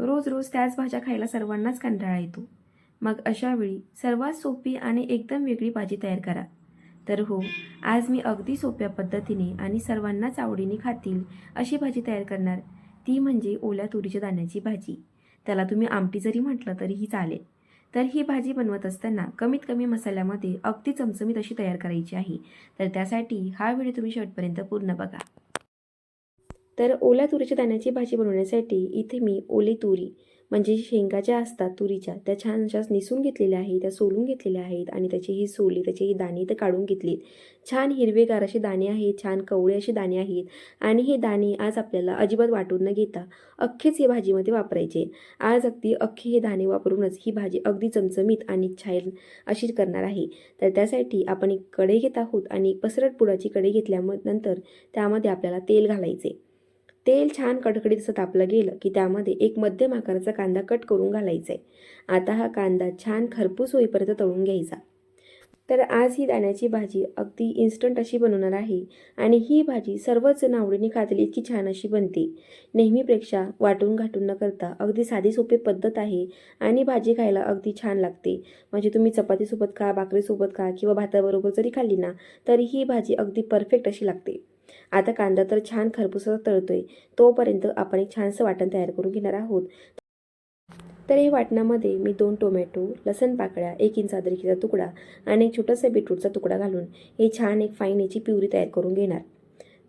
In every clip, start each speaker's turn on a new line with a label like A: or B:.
A: रोज रोज त्याच भाज्या खायला सर्वांनाच कंटाळा येतो. मग अशावेळी सर्वात सोपी आणि एकदम वेगळी भाजी तयार करा. तर हो आज मी अगदी सोप्या पद्धतीने आणि सर्वांनाच आवडीने खातील अशी भाजी तयार करणार. ती म्हणजे ओल्या तुरीच्या दाण्याची भाजी. त्याला तुम्ही आमटी जरी म्हटलं तरीही चालेल. तर ही भाजी बनवत असताना कमीत कमी मसाल्यामध्ये अगदी चमचमीत अशी तयार करायची आहे. तर त्यासाठी हा व्हिडिओ तुम्ही शेवटपर्यंत पूर्ण बघा. तर ओल्या तुरीच्या दाण्याची भाजी बनवण्यासाठी इथे मी ओली तुरी म्हणजे शेंगा ज्या असतात तुरीच्या त्या छान अशा निसून घेतलेल्या आहेत त्या सोलून घेतलेल्या आहेत आणि त्याची ही सोली त्याची ही दाणे तर काढून घेतलीत छान हिरवेगार असे दाणे आहेत छान कवळे असे दाणे आहेत आणि हे दाणे आज आपल्याला अजिबात वाटून न घेता अख्खेच हे भाजीमध्ये वापरायचे. आज अगदी अख्खे हे दाणे वापरूनच ही भाजी अगदी चमचमीत आणि छान अशी करणार आहे. तर त्यासाठी आपण एक कढई घेत आहोत आणि पसरट पुडाची कढई घेतल्यानंतर त्यामध्ये आपल्याला तेल घालायचे. तेल छान कडकडीत असं तापलं गेलं की त्यामध्ये एक मध्यम आकाराचा कांदा कट करून घालायचा आहे आता हा कांदा छान खरपूस होईपर्यंत तळून घ्यायचा. तर आज ही दाण्याची भाजी अगदी इन्स्टंट अशी बनवणार आहे आणि ही भाजी सर्वच जण आवडीने खातली इतकी छान अशी बनते. नेहमीपेक्षा वाटून घाटून न करता अगदी साधी सोपी पद्धत आहे आणि भाजी खायला अगदी छान लागते. म्हणजे तुम्ही चपातीसोबत खा भाकरीसोबत खा किंवा भाताबरोबर जरी खाल्ली ना तरी ही भाजी अगदी परफेक्ट अशी लागते. आता कांदा तर छान खरपूसा तळतोय. तोपर्यंत आपण एक छानसं वाटण तयार करून घेणार आहोत. तर हे वाटणामध्ये मी दोन टोमॅटो लसण पाकळ्या एक इंच अद्रकीचा तुकडा आणि एक छोटासा बीटरूटचा तुकडा घालून हे छान एक फाईन याची प्युरी तयार करून घेणार.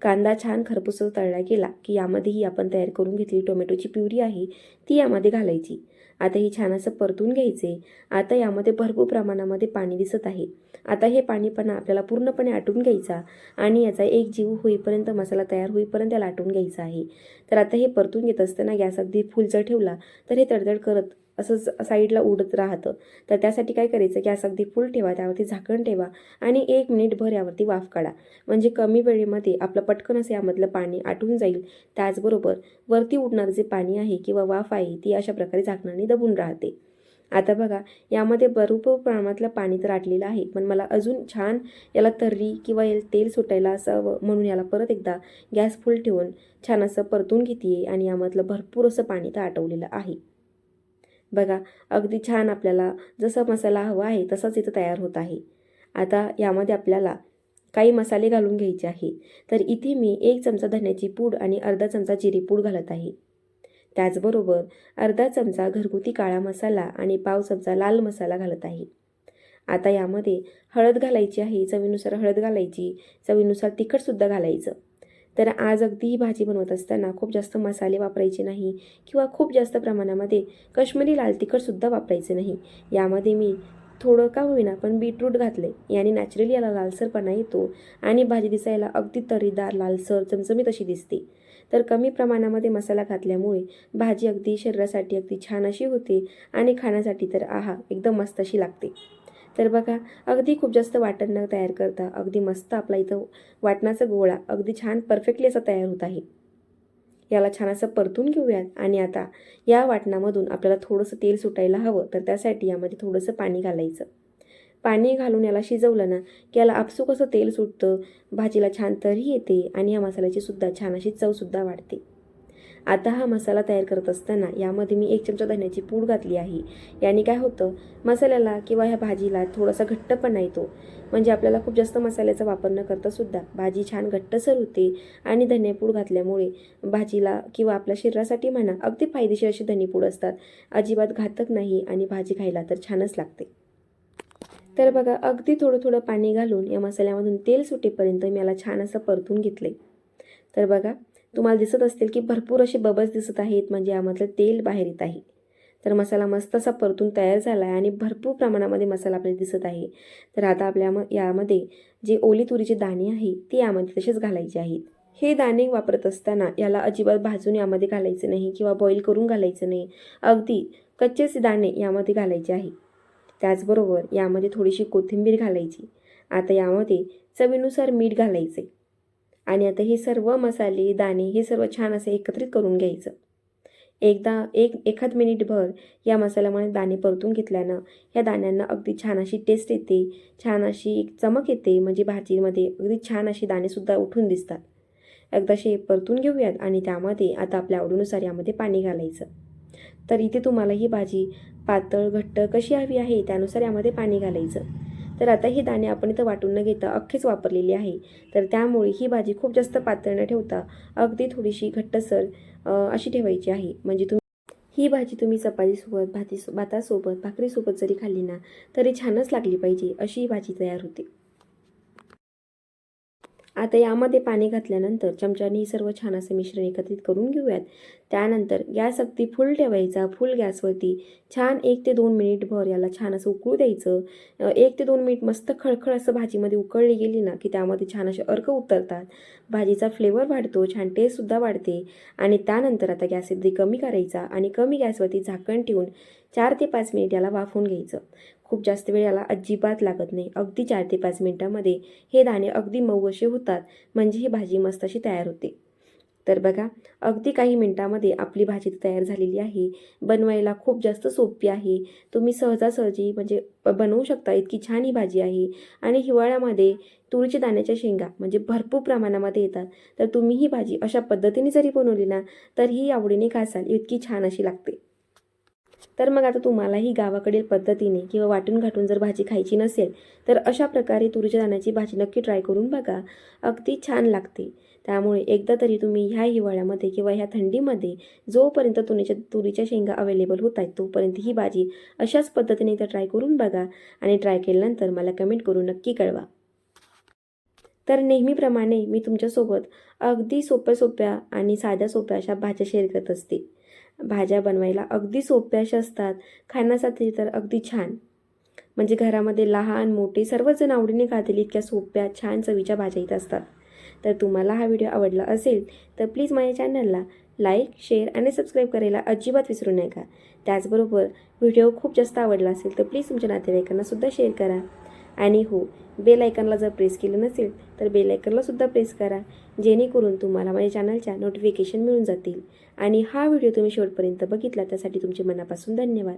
A: कांदा छान खरपूस तळला गेला की यामध्येही आपण तयार करून घेतली टोमॅटोची प्युरी आहे ती यामध्ये घालायची. आता हे छान असं परतून घ्यायचे. आता यामध्ये भरपूर प्रमाणामध्ये पाणी दिसत आहे. आता हे पाणी पण आपल्याला पूर्णपणे आटून घ्यायचा आणि याचा एक जीव होईपर्यंत मसाला तयार होईपर्यंत त्याला आटून घ्यायचा आहे. तर आता हे परतून घेत असताना गॅस अगदी फुलचा ठेवला तर हे तडतड करत असंच साईडला उडत राहतं. तर त्यासाठी काय करायचं गॅस अगदी फुल ठेवा त्यावरती झाकण ठेवा आणि एक मिनिटभर यावरती वाफ काढा. म्हणजे कमी वेळेमध्ये आपलं पटकन असं यामधलं पाणी आटून जाईल. त्याचबरोबर वरती उडणारं जे पाणी आहे किंवा वाफ आहे ती अशा प्रकारे झाकणाने दबून राहते. आता बघा यामध्ये भरपूर प्रमाणातलं पाणी तर आटलेलं आहे पण मला अजून छान याला तर्री किंवा याला तेल सुटायला असावं म्हणून याला परत एकदा गॅस फुल ठेवून छान असं परतून घेते आणि यामधलं भरपूर असं पाणी तर आटवलेलं आहे. बघा अगदी छान आपल्याला जसा मसाला हवा आहे तसाच इथं तयार होत आहे. आता यामध्ये आपल्याला काही मसाले घालून घ्यायचे आहे. तर इथे मी एक चमचा धन्याची पूड आणि अर्धा चमचा जिरी पूड घालत आहे. त्याचबरोबर अर्धा चमचा घरगुती काळा मसाला आणि पाव चमचा लाल मसाला घालत आहे. आता यामध्ये हळद घालायची आहे चवीनुसार हळद घालायची चवीनुसार तिखटसुद्धा घालायचं. तर आज अगदी ही भाजी बनवत असताना खूप जास्त मसाले वापरायचे नाही किंवा खूप जास्त प्रमाणामध्ये कश्मीरी लाल तिखटसुद्धा वापरायचे नाही. यामध्ये मी थोडं का होईना पण बीटरूट घातले. याने नॅचरली याला लालसरपणा येतो आणि भाजी दिसायला अगदी तरीदार लालसर चमचमीत अशी दिसते. तर कमी प्रमाणामध्ये मसाला घातल्यामुळे भाजी अगदी शरीरासाठी अगदी छान अशी होते आणि खाण्यासाठी तर आहा एकदम मस्त अशी लागते. तर बघा अगदी खूप जास्त वाटण न तयार करता अगदी मस्त आपला इथं वाटणाचा गोळा अगदी छान परफेक्टली असा तयार होत आहे. याला छान असं परतून घेऊयात आणि आता या वाटणामधून आपल्याला थोडंसं तेल सुटायला हवं तर त्यासाठी यामध्ये थोडंसं पाणी घालायचं. पाणी घालून याला शिजवलं ना की याला आपसूक असं तेल सुटतं भाजीला छान तरी येते आणि या मसाल्याची सुद्धा छान अशी चवसुद्धा वाढते. आता हा मसाला तयार करत असताना यामध्ये मी एक चमचा धन्याची पूड घातली आहे. याने काय होतं? मसाल्याला किंवा ह्या भाजीला थोडासा घट्टपणा येतो. म्हणजे आपल्याला खूप जास्त मसाल्याचा वापर न करता सुद्धा भाजी छान घट्टसर होते आणि धनेपूड घातल्यामुळे भाजीला किंवा आपल्या शरीरासाठी म्हणा अगदी फायदेशीर अशी धनेपूड असतात. अजिबात घातक नाही आणि भाजी खायला तर छानच लागते. तर बघा अगदी थोडं थोडं पाणी घालून या मसाल्यामधून तेल सुटेपर्यंत मी याला छान असं परतून घेतले तर बघा तुम्हाला दिसत असतील की भरपूर असे बबल्स दिसत आहेत म्हणजे यामधलं तेल बाहेर येत आहे. तर मसाला मस्त असा परतून तयार झाला आहे आणि भरपूर प्रमाणामध्ये मसाला आपल्याला दिसत आहे. तर आता आपल्या म यामध्ये जे ओली तुरीचे दाणे आहे ते यामध्ये तसेच घालायचे आहेत. हे दाणे वापरत असताना याला अजिबात भाजून यामध्ये घालायचं नाही किंवा बॉईल करून घालायचं नाही. अगदी कच्चेच दाणे यामध्ये घालायचे आहे. त्याचबरोबर यामध्ये थोडीशी कोथिंबीर घालायची. आता यामध्ये चवीनुसार मीठ घालायचे आणि आता हे सर्व मसाले दाणे हे सर्व छान असे एकत्रित करून घ्यायचं. एकदा एक एखाद मिनिटभर या मसाल्यामुळे दाणे परतून घेतल्यानं या दाण्यांना अगदी छान अशी टेस्ट येते. छान अशी एक चमक येते म्हणजे भाजीमध्ये अगदी छान अशी दाणेसुद्धा उठून दिसतात. एकदाशे परतून घेऊयात आणि त्यामध्ये आता आपल्या आवडीनुसार यामध्ये पाणी घालायचं. तर इथे तुम्हाला ही भाजी पातळ घट्ट कशी हवी आहे त्यानुसार यामध्ये पाणी घालायचं. तर आता ही दाणे आपण इथं वाटून न घेता अख्खीच वापरलेली आहे. तर त्यामुळे ही भाजी खूप जास्त पातळ न ठेवता अगदी थोडीशी घट्टसर अशी ठेवायची आहे. म्हणजे तुम्ही ही भाजी तुम्ही चपातीसोबत भाती भातासोबत भाकरीसोबत जरी खाल्ली ना तरी छानच लागली पाहिजे अशी ही भाजी तयार होते. आता यामध्ये पाणी घातल्यानंतर चमच्याने हे सर्व छान असं मिश्रण एकत्रित करून घेऊयात. त्यानंतर गॅस अगदी फुल ठेवायचा फुल गॅसवरती छान एक ते दोन मिनिटभर याला छान असं उकळू द्यायचं. एक ते दोन मिनिट मस्त खळखळ असं भाजीमध्ये उकळली गेली ना की त्यामध्ये छान असे अर्क उतरतात. भाजीचा फ्लेवर वाढतो छान टेस्टसुद्धा वाढते. आणि त्यानंतर आता गॅस अगदी कमी करायचा आणि कमी गॅसवरती झाकण ठेवून चार ते पाच मिनिट याला वाफवून घ्यायचं. खूप जास्त वेळ याला अजिबात लागत नाही. अगदी चार ते पाच मिनटामध्ये हे दाणे अगदी मऊ असे होतात. म्हणजे ही भाजी मस्त अशी तयार होते. तर बघा अगदी काही मिनटामध्ये आपली भाजी तयार झालेली आहे. बनवायला खूप जास्त सोपी आहे. तुम्ही सहजासहजी म्हणजे बनवू शकता इतकी छान ही भाजी आहे. आणि हिवाळ्यामध्ये तुरीच्या दाण्याच्या शेंगा म्हणजे भरपूर प्रमाणामध्ये येतात. तर तुम्ही ही भाजी अशा पद्धतीने जरी बनवली ना तर ही आवडीने खासाल. इतकी छान अशी लागते. तर मग आता तुम्हालाही गावाकडील पद्धतीने किंवा वाटून घाटून जर भाजी खायची नसेल तर अशा प्रकारे तुरीच्या दाण्याची भाजी नक्की ट्राय करून बघा. अगदी छान लागते. त्यामुळे एकदा तरी तुम्ही ह्या हिवाळ्यामध्ये किंवा ह्या थंडीमध्ये जोपर्यंत तुरीच्या तुरीच्या शेंगा अवेलेबल होत आहेत तोपर्यंत ही भाजी अशाच पद्धतीने एकदा ट्राय करून बघा आणि ट्राय केल्यानंतर मला कमेंट करून नक्की कळवा. तर नेहमीप्रमाणे मी तुमच्यासोबत अगदी सोप्या सोप्या आणि साध्या सोप्या अशा भाज्या शेअर करत असते. भाज्या बनवायला अगदी सोप्या अशा असतात. खाण्यासाठी तर अगदी छान. म्हणजे घरामध्ये लहान मोठे सर्वजण आवडीने खातील इतक्या सोप्या छान चवीच्या भाज्या इथं असतात. तर तुम्हाला हा व्हिडिओ आवडला असेल तर प्लीज माझ्या चॅनलला लाईक शेअर आणि सबस्क्राईब करायला अजिबात विसरू नका. त्याचबरोबर व्हिडिओ खूप जास्त आवडला असेल तर प्लीज तुमच्या नातेवाईकांनासुद्धा शेअर करा. आणि हो बेल आयकनला जर प्रेस केलं नसेल तर बेल आयकनला सुद्धा प्रेस करा. जेणेकरून तुम्हाला माझ्या चॅनलच्या नोटिफिकेशन मिळून जातील. आणि हा व्हिडिओ तुम्ही शेवटपर्यंत बघितला त्यासाठी तुमचे मनापासून धन्यवाद.